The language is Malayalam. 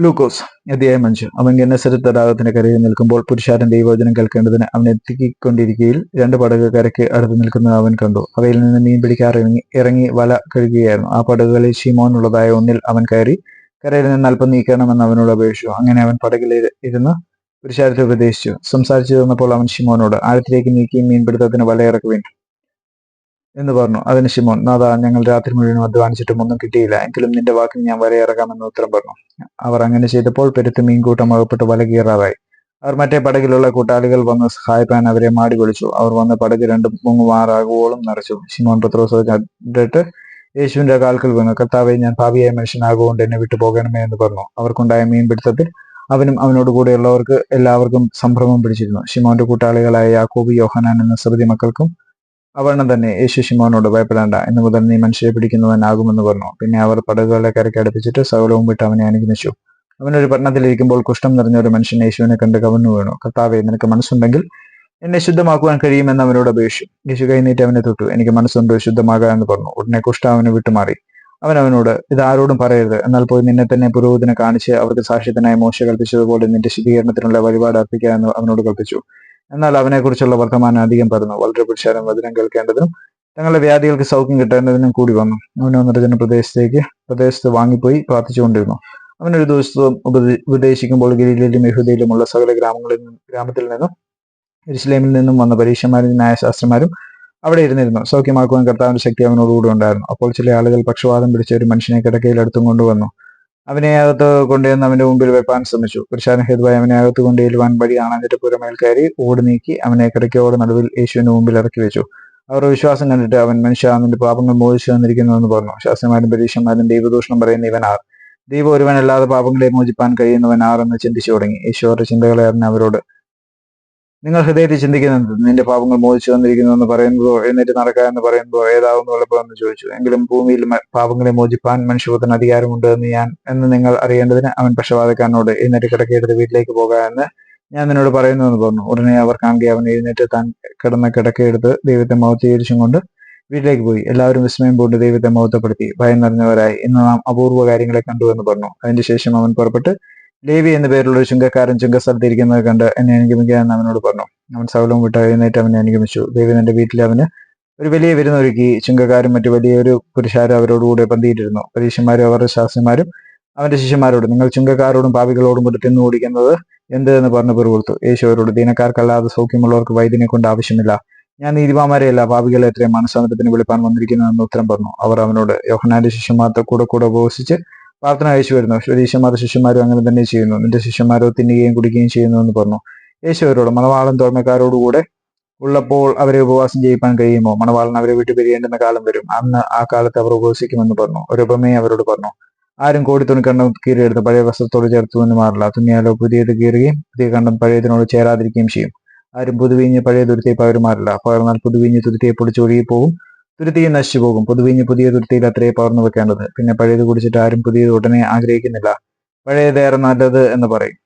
ലൂക്കോസ് അധ്യായം അഞ്ച്. അവൻ ഗന്നസരത്ത് തടാകത്തിന്റെ കരയിൽ നിൽക്കുമ്പോൾ പുരുഷാരൻ ദൈവവചനം കേൾക്കേണ്ടതിന് അവൻ എത്തിക്കൊണ്ടിരിക്കുകയിൽ രണ്ട് പടകുകരയ്ക്ക് അടുത്ത് നിൽക്കുന്നത് അവൻ കണ്ടു. അവയിൽ നിന്ന് മീൻ പിടിക്കാൻ ഇറങ്ങി വല കഴുകുകയായിരുന്നു. ആ പടകുകളിൽ ഷിമോനുള്ളതായ ഒന്നിൽ അവൻ കയറി കരയിൽ നിന്ന് അല്പം നീക്കണമെന്ന് അവനോട് അപേക്ഷിച്ചു. അങ്ങനെ അവൻ പടകിൽ ഇരു- ഇരുന്ന് പുരുഷാരത്തെ ഉപദേശിച്ചു. സംസാരിച്ചു തന്നപ്പോൾ അവൻ ഷിമോനോട് ആഴത്തിലേക്ക് നീക്കി മീൻപിടുത്തത്തിന് വലയിറക്കുവിൻ എന്ന് പറഞ്ഞു. അതിന് ശിമോൻ നാദാ ഞങ്ങൾ രാത്രി മുഴുവനും അധ്വാനിച്ചിട്ടും ഒന്നും കിട്ടിയില്ല. എങ്കിലും നിന്റെ വാക്കിന് ഞാൻ വരയിറങ്ങാമെന്ന് ഉത്തരം പറഞ്ഞു. അവർ അങ്ങനെ ചെയ്തപ്പോൾ പെരുത്ത് മീൻകൂട്ടം അകപ്പെട്ട് വല കീറാറായി അവർ മറ്റേ പടകിലുള്ള കൂട്ടാളികൾ വന്ന് സഹായിപ്പാൻ അവരെ മാടി വിളിച്ചു. അവർ വന്ന് പടക് രണ്ടും മുങ്ങുമാറാകുവോളം നിറച്ചു. ശിമോൻ പത്രോസ് കണ്ടിട്ട് യേശുവിന്റെ കാൽക്കൽ വീണു. കർത്താവെ ഞാൻ ഭാവിയായ മനുഷ്യനാകുകൊണ്ട് എന്നെ വിട്ടു പോകണമേ എന്ന് പറഞ്ഞു. അവർക്കുണ്ടായ മീൻപിടുത്തത്തിൽ അവനും അവനോട് കൂടെയുള്ളവർക്ക് എല്ലാവർക്കും സംഭ്രമം പിടിച്ചിരുന്നു. ശിമോന്റെ കൂട്ടാളികളായ യാക്കോബ് യോഹനാൻ എന്ന സൃതി മക്കൾക്കും അവണ്ണം തന്നെ യേശു ശിമോനോട് ഭയപ്പെടേണ്ട. എന്ന് മുതൽ നീ മനുഷ്യരെ പിടിക്കുന്നവനാകുമെന്ന് പറഞ്ഞു. പിന്നെ അവർ പടകുകളെ കരയ്ക്ക് അടുപ്പിച്ചിട്ട് സകലവും വിട്ട് അവനെ അനുഗമിച്ചു. അവനൊരു പട്ടണത്തിലിരിക്കുമ്പോൾ കുഷ്ഠം നിറഞ്ഞ ഒരു മനുഷ്യൻ യേശുവിനെ കണ്ട് കവന്നു വീണു. കർത്താവെ നിനക്ക് മനസ്സുണ്ടെങ്കിൽ എന്നെ ശുദ്ധമാക്കുവാൻ കഴിയുമെന്ന് അവനോട് അപേക്ഷിച്ചു. യേശു കൈനീറ്റ് അവനെ തൊട്ടു. എനിക്ക് മനസ്സുണ്ട്? ശുദ്ധമാകാൻ എന്ന് പറഞ്ഞു. ഉടനെ കുഷ്ഠം അവന് വിട്ടുമാറി. അവൻ അവനോട് ഇത് ആരോടും പറയരുത്. എന്നാൽ പോയി നിന്നെ തന്നെ പുരോഹിതനെ കാണിച്ച് അവർക്ക് സാക്ഷ്യത്തിനായി മോശ കൽപ്പിച്ചതുപോലെ നിന്റെ ശുദ്ധീകരണത്തിനുള്ള വഴിപാട് അർപ്പിക്കുക അവനോട് കൽപ്പിച്ചു. എന്നാൽ അവനെക്കുറിച്ചുള്ള വർത്തമാനം അധികം പറഞ്ഞു വളരെ പുരുഷാരം വചനം കേൾക്കേണ്ടതിനും തങ്ങളുടെ വ്യാധികൾക്ക് സൗഖ്യം കിട്ടേണ്ടതിനും കൂടി വന്നു. അവനോ നിർജന പ്രദേശത്തേക്ക് പ്രദേശത്ത് വാങ്ങിപ്പോയി പ്രാർത്ഥിച്ചുകൊണ്ടിരുന്നു. അവനൊരു ദിവസം ഉപദേ- ഉപദേശിക്കുമ്പോൾ ഗലീലയിലും യഹുദയിലുമുള്ള സകല ഗ്രാമങ്ങളിൽ നിന്നും ഗ്രാമത്തിൽ നിന്നും ഇസ്ലേമിൽ നിന്നും വന്ന പരീക്ഷന്മാരും ന്യായശാസ്ത്രന്മാരും അവിടെ ഇരുന്നിരുന്നു. സൗഖ്യമാക്കുവാൻ കർത്താവിന്റെ ശക്തി അവനോടുകൂടി ഉണ്ടായിരുന്നു. അപ്പോൾ ചില ആളുകൾ പക്ഷവാതം പിടിച്ച ഒരു മനുഷ്യനെ കിടക്കയിൽ അടുത്തും കൊണ്ടുവന്നു. അവനെ അകത്ത് കൊണ്ടുവന്ന് അവന്റെ മുമ്പിൽ വെപ്പാൻ ശ്രമിച്ചു. പുരുഷാരൻ ഹേതുവായി അവനെ അകത്ത് കൊണ്ടുചെല്ലുവാൻ വഴി ആണാഞ്ഞിട്ട് പുരമേൽ കയറി ഓടി നീക്കി അവനെ കിടക്കയോട് നടുവിൽ യേശുവിന്റെ മുമ്പിൽ ഇറക്കി വെച്ചു. അവരുടെ വിശ്വാസം കണ്ടിട്ട് അവൻ മനുഷ്യ നിന്റെ പാപങ്ങൾ മോചിച്ചു വന്നിരിക്കുന്നു എന്ന് പറഞ്ഞു. ശാസ്ത്രമാരും പരീക്ഷന്മാരും ദൈവദൂഷണം പറയുന്ന ഇവൻ ആർ. ദൈവം ഒരുവനല്ലാതെ പാപങ്ങളെ മോചിപ്പാൻ കഴിയുന്നവൻ ആർ എന്ന് ചിന്തിച്ചു തുടങ്ങി. യേശു അവരുടെ ചിന്തകളെ അവരോട് നിങ്ങൾ ഹൃദയത്തിൽ ചിന്തിക്കുന്നത് നിന്റെ പാപങ്ങൾ മോചിച്ചു വന്നിരിക്കുന്നു എന്ന് പറയുന്നതോ എഴുന്നേറ്റ് നടക്കുക എന്ന് പറയുന്നതോ ഏതാവുന്നു എളുപ്പം എന്ന് ചോദിച്ചു. എങ്കിലും ഭൂമിയിൽ പാപങ്ങളെ മോചിപ്പാൻ മനുഷ്യപുത്രന് അധികാരമുണ്ട് എന്ന് ഞാൻ എന്ന് നിങ്ങൾ അറിയേണ്ടതിന് അവൻ പക്ഷപാതക്കാരനോട് എഴുന്നേറ്റ് കിടക്കേണ്ടത് വീട്ടിലേക്ക് പോകുക എന്ന് ഞാൻ നിന്നോട് പറയുന്നു എന്ന് പറഞ്ഞു. ഉടനെ അവർ കാണുക അവൻ എഴുന്നേറ്റ് താൻ കിടന്ന കിടക്കയെടുത്ത് ദൈവത്തെ മൗത്തീകരിച്ചും കൊണ്ട് വീട്ടിലേക്ക് പോയി. എല്ലാവരും വിസ്മയം പൂണ്ട് ദൈവത്തെ മഹത്വപ്പെടുത്തി. ഭയം നിറഞ്ഞവരായി. ഇന്ന് നാം അപൂർവ കാര്യങ്ങളെ കണ്ടു എന്ന് പറഞ്ഞു. അതിന്റെ ശേഷം അവൻ പുറപ്പെട്ട് ലേവി എന്ന പേരുള്ള ഒരു ചുങ്കക്കാരൻ ചുങ്കസ്ഥലത്ത് ഇരിക്കുന്നത് കണ്ട് എന്നെ അനുഗമിക്കാൻ അവനോട് പറഞ്ഞു. അവൻ സൗലവും വിട്ട്. എഴുന്നേറ്റ് അവനെ അനുഗമിച്ചു. ദൈവത്തിന്റെ വീട്ടിൽ അവന് ഒരു വലിയ വിരുന്നൊരുക്കി ചുങ്കക്കാരും മറ്റു വലിയൊരു പുരുഷാരും അവരോടുകൂടെ പന്തിയിട്ടിരുന്നു. പരീക്ഷന്മാരും അവരുടെ ശാസ്ത്രന്മാരും അവന്റെ ശിഷ്യന്മാരോട് നിങ്ങൾ ചുങ്കക്കാരോടും പാപികളോടും കൂടി തിന്നു ഓടിക്കുന്നത് എന്ത്? എന്ന് പറഞ്ഞു പിറുകൊടുത്തു യേശു അവരോട് ദീനക്കാർക്കല്ലാതെ സൗഖ്യമുള്ളവർക്ക് വൈദ്യനെ കൊണ്ട് ആവശ്യമില്ല. ഞാൻ നീതിമാന്മാരെയല്ല. പാപികളെ എത്രയും മനസ്സാന്തരത്തിന് വിളിപ്പാൻ വന്നിരിക്കുന്നതെന്ന് ഉത്തരം പറഞ്ഞു. അവർ അവനോട് യോഹനാന്റെ ശിഷ്യന്മാർക്ക് കൂടെ കൂടെ ഉപവസിച്ച് പ്രാർത്ഥന അയച്ചു വരുന്നു. ശരീശന്മാരുടെ ശിഷ്യന്മാരും അങ്ങനെ തന്നെ ചെയ്യുന്നു. നിന്റെ ശിഷ്യന്മാരോ തിന്നുകയും കുടിക്കുകയും ചെയ്യുന്നു എന്ന് പറഞ്ഞു. യേശു അവരോട് മണവാളൻ തോഴ്മക്കാരോടുകൂടെ ഉള്ളപ്പോൾ അവരെ ഉപവാസം ചെയ്യിപ്പാൻ കഴിയുമോ? മണവാളൻ അവരെ വിട്ടു പിരിയേണ്ടുന്ന കാലം വരും. അന്ന് ആ കാലത്ത് അവർ ഉപവസിക്കുമെന്ന് പറഞ്ഞു. ഒരു ഉപമയെ അവരോട് പറഞ്ഞു. ആരും കോടി തുണിക്കണ്ടം കീറിയെടുത്ത് പഴയ വസ്ത്രത്തോട് ചേർത്ത് എന്ന് മാറില്ല. തുന്നിയാലോ പുതിയത് കീറുകയും പുതിയ കണ്ടം പഴയതിനോട് ചേരാതിരിക്കുകയും ചെയ്യും. ആരും പുതുവീഞ്ഞ് പഴയ തുരുത്തിയെ പകരുമാറില്ല. പകർന്നാൽ പുതുവീഞ്ഞ് തുരുത്തേപ്പ് പൊടിച്ച് പോകും തുരുത്തിയും നശിച്ചു പോകും പൊതുവിഞ്ഞ് പുതിയ തുരുത്തിയിൽ അത്രയേ പകർന്നു വെക്കേണ്ടത് പിന്നെ പഴയത് കുടിച്ചിട്ട് ആരും പുതിയത് ഉടനെ ആഗ്രഹിക്കുന്നില്ല. പഴയതേറെ നല്ലത് എന്ന് പറയും.